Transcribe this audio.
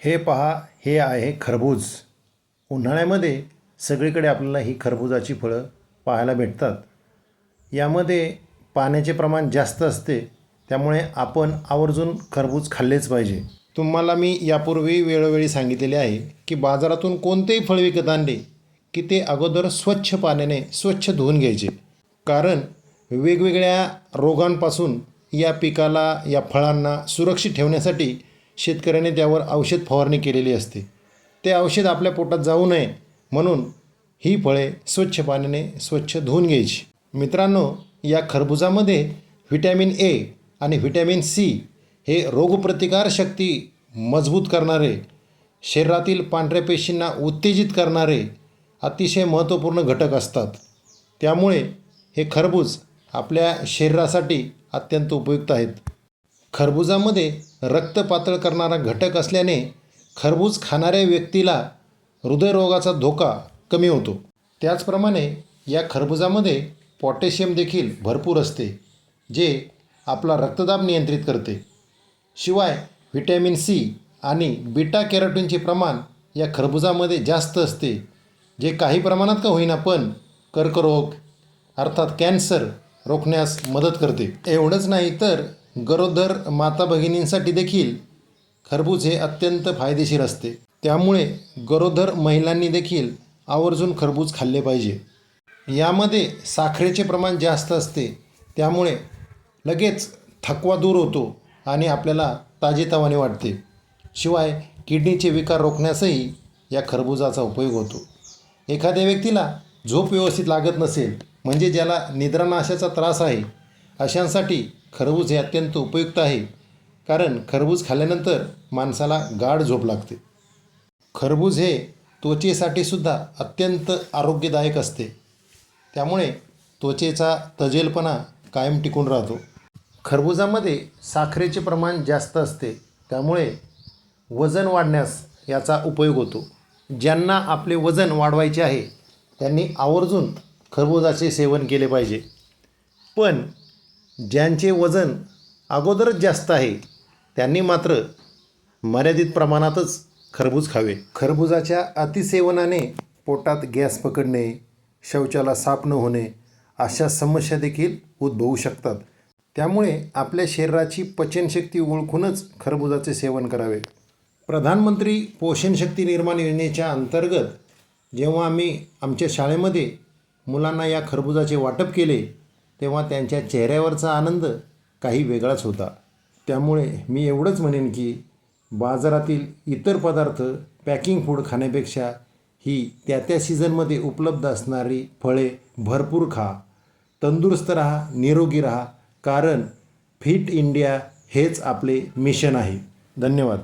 हे पहा हे आहे खरबूज. उन्हाळ्यामध्ये सगळीकडे आपल्याला ही खरबुजाची फळं पाहायला भेटतात. यामध्ये पाण्याचे प्रमाण जास्त असते त्यामुळे आपण आवर्जून खरबूज खाल्लेच पाहिजे. तुम्हाला मी यापूर्वी वेळोवेळी सांगितलेले आहे की बाजारातून कोणतेही फळ विकत आणले की ते अगोदर स्वच्छ पाण्याने स्वच्छ धुवून घ्यायचे. कारण वेगवेगळ्या रोगांपासून या पिकाला या फळांना सुरक्षित ठेवण्यासाठी शेतकऱ्याने त्यावर औषध फवारणी केलेली असते. ते औषध आपल्या पोटात जाऊ नये म्हणून ही फळे स्वच्छ पाण्याने स्वच्छ धुवून घ्यायची. मित्रांनो या खरबुजामध्ये व्हिटॅमिन ए आणि व्हिटॅमिन सी हे रोगप्रतिकारशक्ती मजबूत करणारे शरीरातील पांढऱ्या पेशींना उत्तेजित करणारे अतिशय महत्त्वपूर्ण घटक असतात. त्यामुळे हे खरबूज आपल्या शरीरासाठी अत्यंत उपयुक्त आहेत. खरबुजामध्ये रक्त पातळ करणारा घटक असल्याने खरबूज खाणाऱ्या व्यक्तीला हृदयरोगाचा धोका कमी होतो. त्याचप्रमाणे या खरबुजामध्ये पॉटॅशियम देखील भरपूर असते जे आपला रक्तदाब नियंत्रित करते. शिवाय व्हिटॅमिन सी आणि बीटा कॅरोटीनचे प्रमाण या खरबुजामध्ये जास्त असते जे काही प्रमाणात का होईना पण कर्करोग अर्थात कॅन्सर रोखण्यास मदत करते. एवढंच नाही तर गरोदर माता भगिनींसाठी देखील खरबूज हे अत्यंत फायदेशीर असते. त्यामुळे गरोदर महिलांनी देखील आवर्जून खरबूज खाल्ले पाहिजे. यामध्ये साखरेचे प्रमाण जास्त असते. त्यामुळे लगेच थकवा दूर होतो आणि आपल्याला ताजेतवाने वाटते. शिवाय किडनीचे विकार रोखण्यासही या खरबुजाचा उपयोग होतो. एखाद्या व्यक्तीला झोप व्यवस्थित लागत नसेल म्हणजे ज्याला निद्रानाशाचा त्रास आहे अशांसाठी खरबूज हे अत्यंत उपयुक्त आहे. कारण खरबूज खाल्ल्यानंतर माणसाला गाढ झोप लागते. खरबूज हे त्वचेसाठी सुद्धा अत्यंत आरोग्यदायक असते. त्यामुळे त्वचेचा तजेलपणा कायम टिकून राहतो. खरबुजामध्ये साखरेचे प्रमाण जास्त असते. त्यामुळे वजन वाढण्यास याचा उपयोग होतो. ज्यांना आपले वजन वाढवायचे आहे त्यांनी आवर्जून खरबुजाचे सेवन केले पाहिजे. पण ज्यांचे वजन अगोदरच जास्त आहे त्यांनी मात्र मर्यादित प्रमाणातच खरबूज खावे. खरबुजाच्या अतिसेवनाने पोटात गॅस पकडणे शौचाला साफ न होणे अशा समस्या देखील उद्भवू शकतात. त्यामुळे आपल्या शरीराची पचनशक्ती ओळखूनच खरबुजाचे सेवन करावे. प्रधानमंत्री पोषण शक्ती निर्माण योजनेच्या अंतर्गत जेव्हा आम्ही आमच्या शाळेमध्ये मुलांना या खरबुजाचे वाटप केले तेव्हा त्यांच्या चेहऱ्यावरचा आनंद काही वेगळाच होता. त्यामुळे मी एवढंच म्हणेन की बाजारातील इतर पदार्थ पॅकिंग फूड खाण्यापेक्षा ही त्या त्या सीझनमध्ये उपलब्ध असणारी फळे भरपूर खा. तंदुरुस्त राहा निरोगी राहा कारण फिट इंडिया हेच आपले मिशन आहे. धन्यवाद.